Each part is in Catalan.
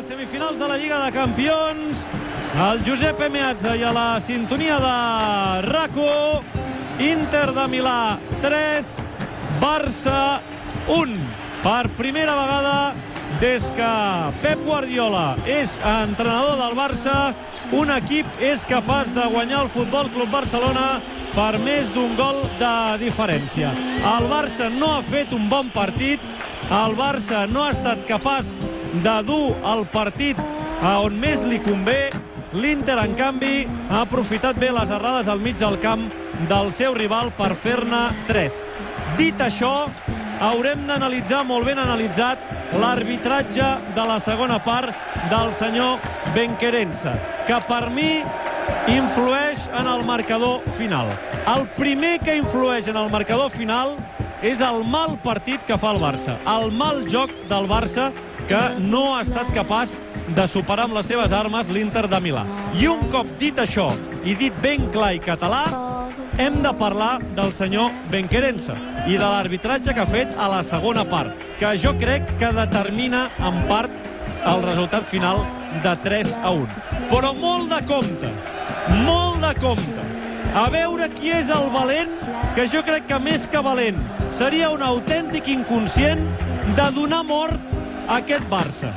les semifinals de la Lliga de Campions. El Josep Meazza i a la sintonia de RACO. Inter de Milà 3, Barça 1. Per primera vegada des que Pep Guardiola és entrenador del Barça, un equip és capaç de guanyar el Futbol Club Barcelona per més d'un gol de diferència. El Barça no ha fet un bon partit, el Barça no ha estat capaç de dur el partit a on més li convé, L'Inter, en canvi, ha aprofitat bé les errades al mig del camp del seu rival per fer-ne 3. Dit això, haurem d'analitzar molt ben analitzat l'arbitratge de la segona part del senyor Benquerença, que per mi influeix en el marcador final. El primer que influeix en el marcador final és el mal partit que fa el Barça, el mal joc del Barça que no ha estat capaç de superar amb les seves armes l'Inter de Milà. I un cop dit això, i dit ben clar i català, hem de parlar del senyor Benquerença i de l'arbitratge que ha fet a la segona part, que jo crec que determina en part el resultat final de 3 a 1. Però molt de compte, molt de compte. A veure qui és el valent, que jo crec que més que valent seria un autèntic inconscient de donar mort a aquest Barça.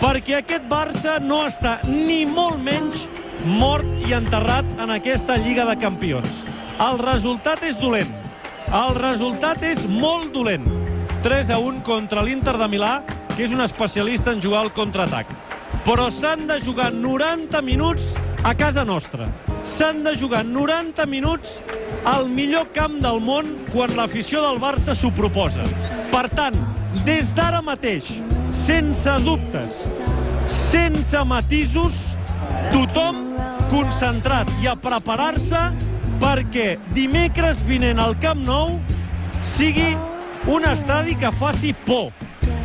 Perquè aquest Barça no està ni molt menys mort i enterrat en aquesta Lliga de Campions. El resultat és dolent. El resultat és molt dolent. 3 a 1 contra l'Inter de Milà, que és un especialista en jugar al contraatac. Però s'han de jugar 90 minuts a casa nostra. S'han de jugar 90 minuts al millor camp del món quan l'afició del Barça s'ho proposa. Per tant, des d'ara mateix, sense dubtes, sense matisos, tothom concentrat i a preparar-se perquè dimecres vinent al Camp Nou sigui un estadi que faci por,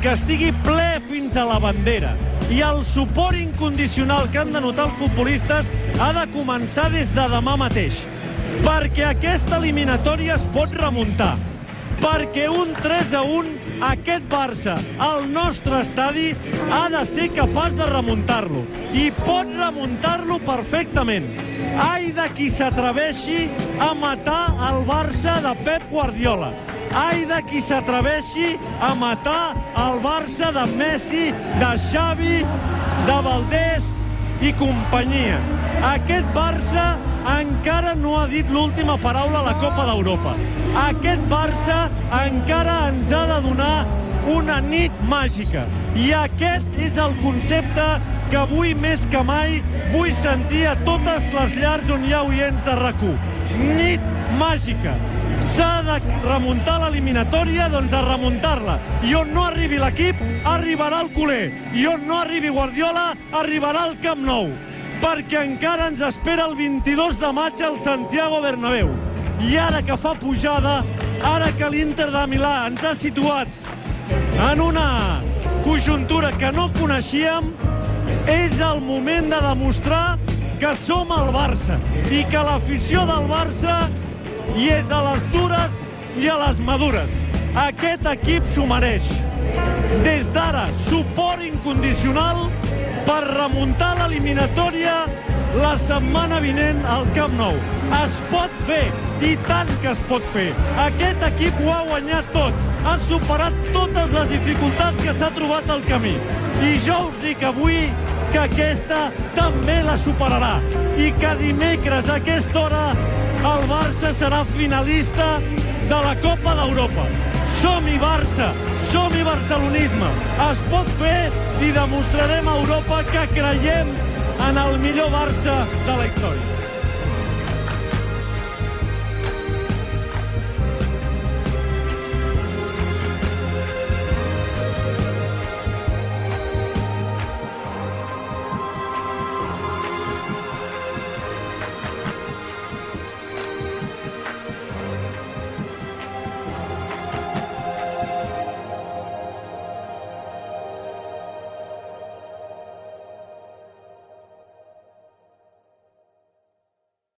que estigui ple fins a la bandera. I el suport incondicional que han de notar els futbolistes ha de començar des de demà mateix. Perquè aquesta eliminatòria es pot remuntar. Perquè un 3 a 1, aquest Barça, al nostre estadi, ha de ser capaç de remuntar-lo. I pot remuntar-lo perfectament. Ai de qui s'atreveixi a matar el Barça de Pep Guardiola. Ai de qui s'atreveixi a matar el Barça de Messi, de Xavi, de Valdés i companyia. Aquest Barça encara no ha dit l'última paraula a la Copa d'Europa. Aquest Barça encara ens ha de donar una nit màgica. I aquest és el concepte que avui més que mai vull sentir a totes les llars on hi ha oients de rac Nit màgica. S'ha de remuntar l'eliminatòria, doncs a remuntar-la. I on no arribi l'equip, arribarà el culer. I on no arribi Guardiola, arribarà el Camp Nou. Perquè encara ens espera el 22 de maig al Santiago Bernabéu. I ara que fa pujada, ara que l'Inter de Milà ens ha situat en una conjuntura que no coneixíem, és el moment de demostrar que som el Barça i que l'afició del Barça hi és a les dures i a les madures. Aquest equip s'ho mereix. Des d'ara, suport incondicional per remuntar l'eliminatòria la setmana vinent al Camp Nou. Es pot fer, i tant que es pot fer. Aquest equip ho ha guanyat tot. Ha superat totes les dificultats que s'ha trobat al camí. I jo us dic avui que aquesta també la superarà. I que dimecres a aquesta hora el Barça serà finalista de la Copa d'Europa. Som-hi Barça, som-hi barcelonisme. Es pot fer i demostrarem a Europa que creiem en el millor Barça de la història.